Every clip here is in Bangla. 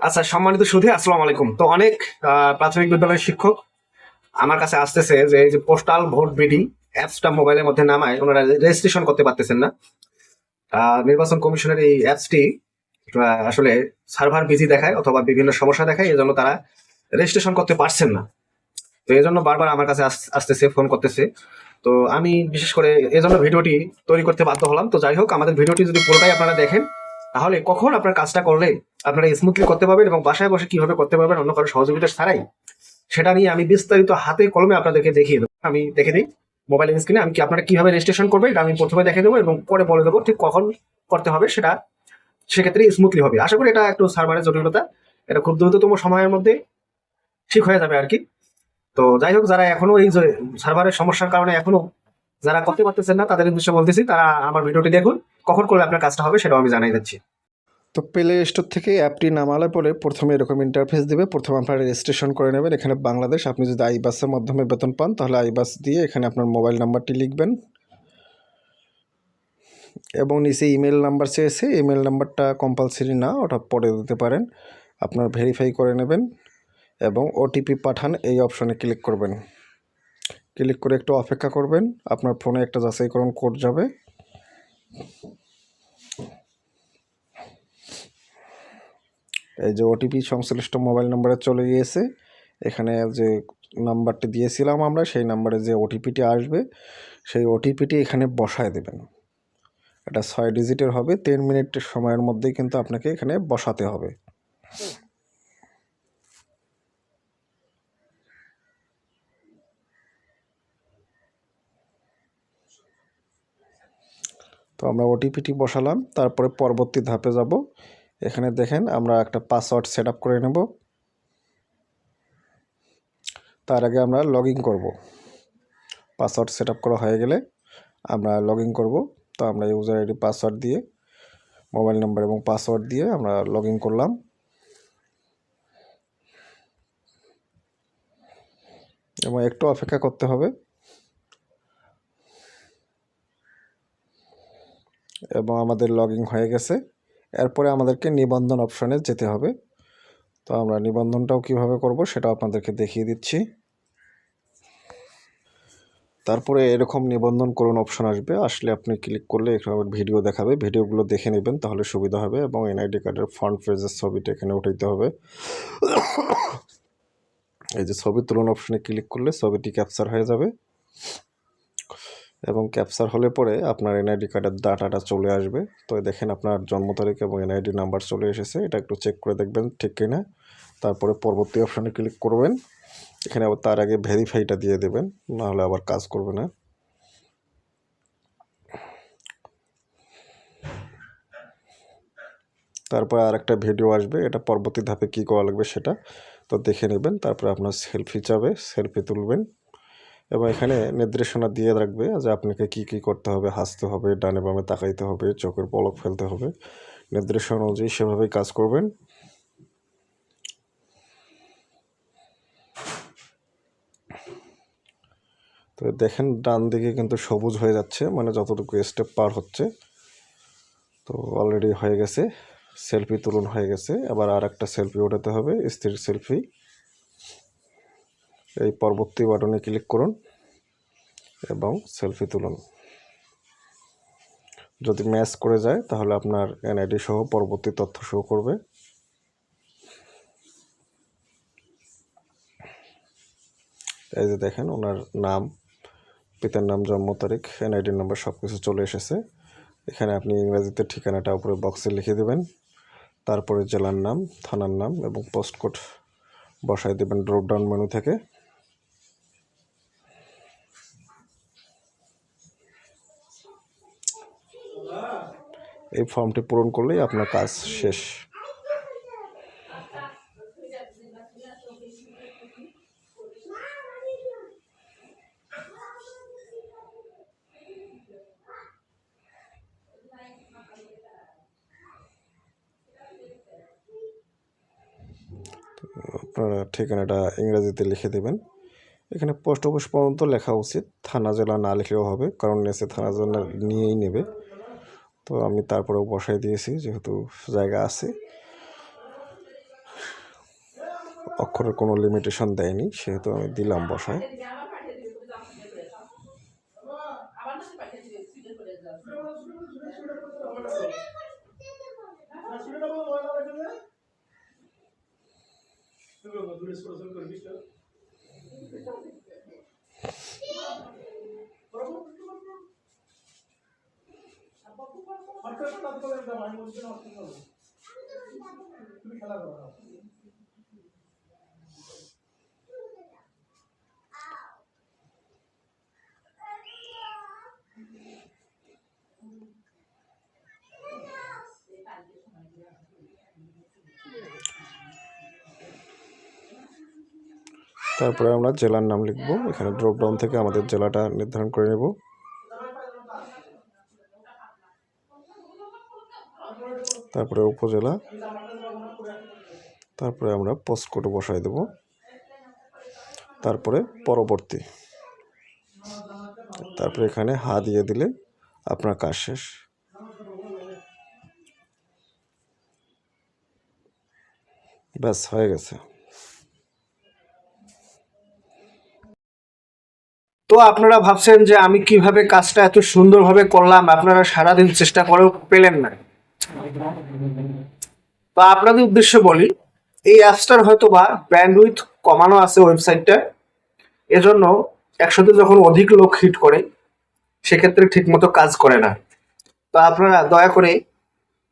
আচ্ছা সম্মানিত সুধী, আসসালাম আলাইকুম। তো অনেক প্রাথমিক বিদ্যালয়ের শিক্ষক আমার কাছে আসতেছে যে এই যে পোস্টাল ভোট বিডি অ্যাপসটা মোবাইলের মধ্যে নামায়, ওনারা রেজিস্ট্রেশন করতে পারতেছেন না। নির্বাচন কমিশনের এই অ্যাপসটি আসলে সার্ভার বিজি দেখায় অথবা বিভিন্ন সমস্যা দেখায়, এজন্য তারা রেজিস্ট্রেশন করতে পারছেন না। তো এই জন্য বারবার আমার কাছে আস- আসতেছে ফোন করতেছে। তো আমি বিশেষ করে এই জন্য ভিডিওটি তৈরি করতে বাধ্য হলাম। তো যাই হোক, আমাদের ভিডিওটি যদি পুরোটাই আপনারা দেখেন, তাহলে কখন আপনার কাজটা করলে আপনারা স্মুথলি করতে পারবেন এবং বাসায় বসে কীভাবে করতে পারবেন, অন্য কারও সহযোগিতা ছাড়াই, সেটা নিয়ে আমি বিস্তারিত হাতে কলমে আপনাদেরকে দেখিয়ে দেবো। আমি দেখে দিই মোবাইল স্ক্রিনে আমি কি আপনারা কীভাবে রেজিস্ট্রেশন করবেন এটা আমি প্রথমে দেখে দেবো এবং পরে বলে দেবো ঠিক কখন করতে হবে সেটা সেক্ষেত্রে স্মুথলি হবে। আশা করি এটা একটু সার্ভারের জটিলতা, এটা খুব দ্রুততম সময়ের মধ্যে ঠিক হয়ে যাবে আর কি। তো যাই হোক, যারা এখনও এই সার্ভারের সমস্যার কারণে এখনও যারা করতে পারতেছেন না, তাদের উদ্দেশ্যে বলতেছি, তারা আমার ভিডিওটি দেখুন, কখন করলে আপনার কাজটা হবে সেটাও আমি জানাই দিচ্ছি। তো প্লে স্টোর থেকে অ্যাপটি নামালে পরে প্রথমে এরকম ইন্টারফেস দেবে। প্রথমে আপনারা রেজিস্ট্রেশন করে নেবেন। এখানে বাংলাদেশ, আপনি যদি আইবাসের মাধ্যমে বেতন পান, তাহলে আইবাস দিয়ে এখানে আপনার মোবাইল নাম্বারটি লিখবেন। এবং নিচে ইমেল নাম্বার চেয়েছে ইমেল নাম্বারটা কম্পালসারি না, ওটা পরে দিতে পারেন। আপনার ভেরিফাই করে নেবেন এবং ওটিপি পাঠান, এই অপশনে ক্লিক করবেন। ক্লিক করে একটু অপেক্ষা করবেন। আপনার ফোনে একটা যাচাইকরণ কোড যাবে। এই যে ওটিপি সংশ্লিষ্ট মোবাইল নাম্বারে চলে গিয়েছে। এখানে যে নাম্বারটি দিয়েছিলাম আমরা, সেই নাম্বারে যে ওটিপিটি আসবে, সেই ওটিপিটি এখানে বসায় দেবেন। এটা ছয় ডিজিটের হবে, তিন মিনিট সময়ের মধ্যেই কিন্তু আপনাকে এখানে বসাতে হবে। তো আমরা ওটিপিটি বসালাম, তারপরে পরবর্তী ধাপে যাব। এখানে দেখেন আমরা একটা পাসওয়ার্ড সেট করে নেব। তার আগে আমরা লগ ইন করব। পাসওয়ার্ড সেট করা হয়ে গেলে আমরা লগ ইন করব। তো আমরা ইউজার আইডি পাসওয়ার্ড দিয়ে মোবাইল নাম্বার এবং পাসওয়ার্ড দিয়ে আমরা লগ করলাম। এবং একটু অপেক্ষা করতে হবে। এবং আমাদের লগ হয়ে গেছে। এরপরে আমাদেরকে নিবন্ধন অপশনে যেতে হবে। তো আমরা নিবন্ধনটাও কীভাবে করব সেটা আপনাদেরকে দেখিয়ে দিচ্ছি। তারপরে এরকম নিবন্ধন করুন অপশন আসবে। আসলে আপনি ক্লিক করলে এখানে ভিডিও দেখাবে। ভিডিওগুলো দেখে নেবেন তাহলে সুবিধা হবে এবং এনআইডি কার্ডের ফ্রন্ট পেজের ছবিটা এখানে উঠাইতে হবে। এই যে ছবি তুলন অপশনে ক্লিক করলে ছবিটি ক্যাপচার হয়ে যাবে। এবং ক্যাপচার হলে পরে আপনার এনআইডি কার্ডের ডাটাটা চলে আসবে। তো দেখেন আপনার জন্ম তারিখ এবং এনআইডি নাম্বার চলে এসেছে। এটা একটু চেক করে দেখবেন ঠিক কিনা। তারপরে পরবর্তী অপশানে ক্লিক করবেন। এখানে আবার তার আগে ভেরিফাইটা দিয়ে দেবেন। নাহলে আবার কাজ করবে না। তারপরে আর একটা ভিডিও আসবে। এটা পরবর্তী ধাপে কী করা লাগবে সেটা। তো দেখে নেবেন। তারপরে আপনার সেলফি চাবে। সেলফি তুলবেন। এবং এখানে নির্দেশনা দিয়ে রাখবে যে আপনাকে কি কি করতে হবে, হাসতে হবে, ডানে বামে তাকাইতে হবে, চোখের পলক ফেলতে হবে। নির্দেশনা অনুযায়ী সেভাবেই কাজ করবেন। তো দেখেন, ডান দিকে কিন্তু সবুজ হয়ে যাচ্ছে মানে যতটুকু স্টেপ পার হচ্ছে। তো অলরেডি হয়ে গেছে সেলফি তুলন হয়ে গেছে। আবার আর একটা সেলফি ওঠাতে হবে স্ত্রীর সেলফি এই পরবর্তী বাটনে ক্লিক করুন এবং সেলফি তুলুন। যদি ম্যাচ করে যায়, তাহলে আপনার এনআইডি সহ পরবর্তী তথ্য শো করবে। এই যে দেখেন, ওনার নাম, পিতার নাম, জন্ম তারিখ, এনআইডি নাম্বার সব কিছু চলে এসেছে। এখানে আপনি ইংরেজিতে ঠিকানাটা উপরে বক্সে লিখে দেবেন। তারপরে জেলার নাম, থানার নাম এবং পোস্ট কোড বসায় দেবেন ড্রপডাউন মেনু থেকে। এই ফর্মটি পূরণ করলেই আপনার কাজ শেষ। আপনারা ঠিকানাটা ইংরেজিতে লিখে দেবেন। এখানে পোস্ট অফিস পর্যন্ত লেখা উচিত। থানা জেলা না লিখলেও হবে, কারণ নেসে থানা জেলা নিয়েই নেবে। তো আমি তারপরেও বসাই দিয়েছি, যেহেতু জায়গা আছে। অক্ষরের কোনো লিমিটেশন দেয়নি, সেহেতু আমি দিলাম বসায়। তারপরে আমরা জেলার নাম লিখব। এখানে ড্রপ ডাউন থেকে আমাদের জেলাটা নির্ধারণ করে নেব। তারপরে উপজেলা, তারপরে আমরা পোস্ট কোড বসাই দেব। তারপরে পরবর্তী, তারপরে এখানে হা দিয়ে দিলে আপনার কাজ শেষ। ব্যাস, হয়ে গেছে। তো আপনারা ভাবছেন যে আমি কীভাবে কাজটা এত সুন্দরভাবে করলাম, আপনারা সারাদিন চেষ্টা করেও পেলেন না। তো আপনাদের উদ্দেশ্যে বলি, এই অ্যাপসটার হয়তো বা ব্যান্ডউইথ কমানো আছে ওয়েবসাইটটা এজন্য একসাথে যখন অধিক লোক হিট করে, সেক্ষেত্রে ঠিকমতো কাজ করে না। তো আপনারা দয়া করে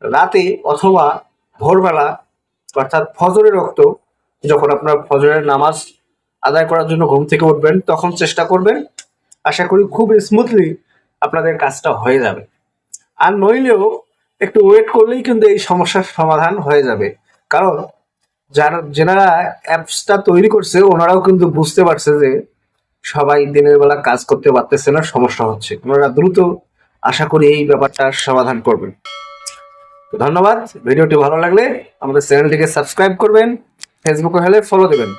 রাতে অথবা ভোরবেলা, অর্থাৎ ফজরের রক্ত, যখন আপনার ফজরের নামাজ আদায় করার জন্য ঘুম থেকে উঠবেন, তখন চেষ্টা করবেন। আশা করি খুব স্মুথলি আপনাদের কাজটা হয়ে যাবে। আর নইলেও একটু ওয়েট করলেই কিন্তু এই সমস্যার সমাধান হয়ে যাবে। কারণ যারা, যেনারা অ্যাপসটা তৈরি করছে, ওনারাও কিন্তু বুঝতে পারছে যে সবাই দিনের বেলা কাজ করতে পারতেছে না, সমস্যা হচ্ছে। ওনারা দ্রুত আশা করি এই ব্যাপারটা সমাধান করবেন। তো ধন্যবাদ। ভিডিওটি ভালো লাগলে আমাদের চ্যানেলটিকে সাবস্ক্রাইব করবেন ফেসবুকে হলে ফলো দেবেন।